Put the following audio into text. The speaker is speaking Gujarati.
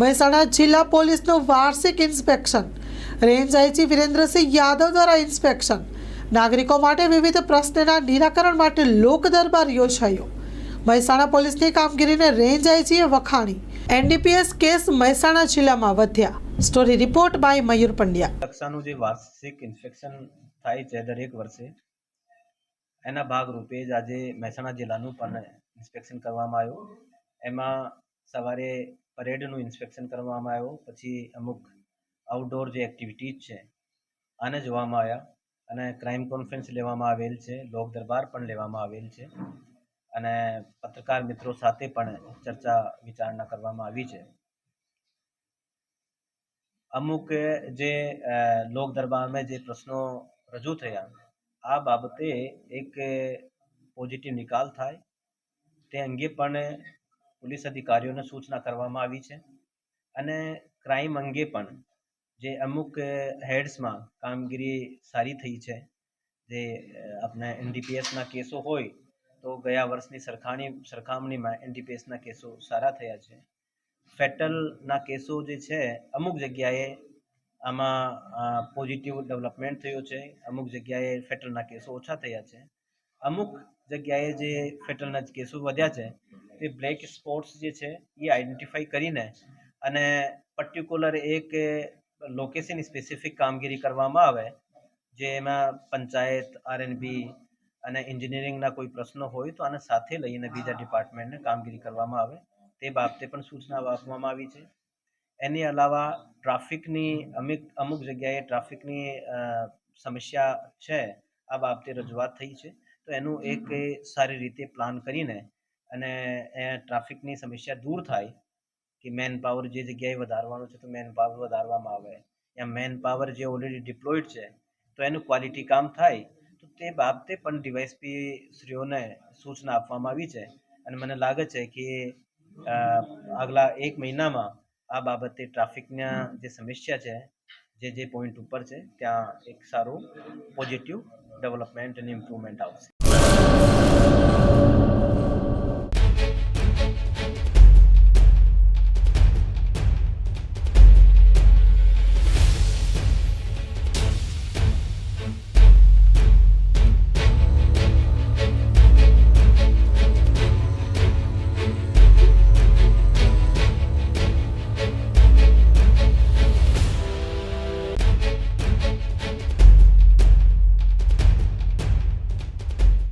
મહેસાણા જિલ્લા પોલીસનું વાર્ષિક inspection. Range IG Virendrasinh Yadav દ્વારા ઇન્સ્પેક્શન. નાગરિકો માટે વિવિધ પ્રશ્નના નિરાકરણ માટે લોક દરબાર યોજાયો. મહેસાણા પોલીસની કામગીરીને રેન્જ આઈજીએ વખાણી. એનડીપીએસ કેસ મહેસાણા જિલ્લામાં વધ્યા. Story report by Mayur Pandya. કક્ષાનું જે વાર્ષિક ઇન્સ્પેક્શન થાય છે દરેક વર્ષે, એના ભાગરૂપે જ આજે મહેસાણા જિલ્લાનું પણ ઇન્સ્પેક્શન કરવામાં આવ્યું. એમાં સવારે પરેડનું ઇન્સ્પેક્શન કરવામાં આવ્યું. પછી અમુક આઉટડોર જે એક્ટિવિટીઝ છે, આને જોવામાં આવ્યા. અને ક્રાઇમ કોન્ફરન્સ લેવામાં આવેલ છે, લોક દરબાર પણ લેવામાં આવેલ છે. અને પત્રકાર મિત્રો સાથે પણ ચર્ચા વિચારણા કરવામાં આવી છે. અમુક જે લોક દરબારમાં જે પ્રશ્નો રજૂ થયા, આ બાબતે એક પોઝિટિવ નિકાલ થાય. તે અંગે પણ પોલીસ અધિકારીઓને સૂચના કરવામાં આવી છે. અને ક્રાઇમ અંગે પણ જે અમુક હેડ્સમાં કામગીરી સારી થઈ છે, જે આપણે એનડીપીએસના કેસો હોય, તો ગયા વર્ષની સરખાણી, સરખામણીમાં એનડીપીએસના કેસો સારા થયા છે. ફેટલના કેસો જે છે, અમુક જગ્યાએ આમાં પોઝિટિવ ડેવલપમેન્ટ થયો છે, અમુક જગ્યાએ ફેટલના કેસો ઓછા થયા છે. અમુક જગ્યાએ જે ફેટલના કેસો વધ્યા છે તે બ્લેક સ્પોટ્સ જે છે, એ આઈડેન્ટિફાઈ કરીને અને પર્ટિક્યુલર એક લોકેશન સ્પેસિફિક કામગીરી કરવામાં આવે, જે એમાં પંચાયત આરએનબી અને એન્જિનિયરિંગના કોઈ પ્રશ્નો હોય તો આને સાથે લઈને બીજા ડિપાર્ટમેન્ટને કામગીરી કરવામાં આવે. તે બાબતે પણ સૂચના આપવામાં આવી છે. એની અલાવા ટ્રાફિકની અમુક અમુક જગ્યાએ ટ્રાફિકની સમસ્યા છે, આ બાબતે રજૂઆત થઈ છે. તો એનું એક સારી રીતે પ્લાન કરીને અને એ ટ્રાફિકની સમસ્યા દૂર થાય કે મેન પાવર જે જગ્યાએ વધારવાનું છે તો મેન પાવર વધારવામાં આવે. યા મેન પાવર જે ઓલરેડી ડિપ્લોયડ છે તો એનું ક્વોલિટી કામ થાય. તો તે બાબતે પણ ડીવાયસપી શ્રીઓને સૂચના આપવામાં આવી છે. અને મને લાગે છે કે આગલા એક મહિનામાં આ બાબતે ટ્રાફિકના જે સમસ્યા છે, જે જે પોઈન્ટ ઉપર છે, ત્યાં એક સારું પોઝિટિવ ડેવલપમેન્ટ અને ઇમ્પ્રુવમેન્ટ આવશે.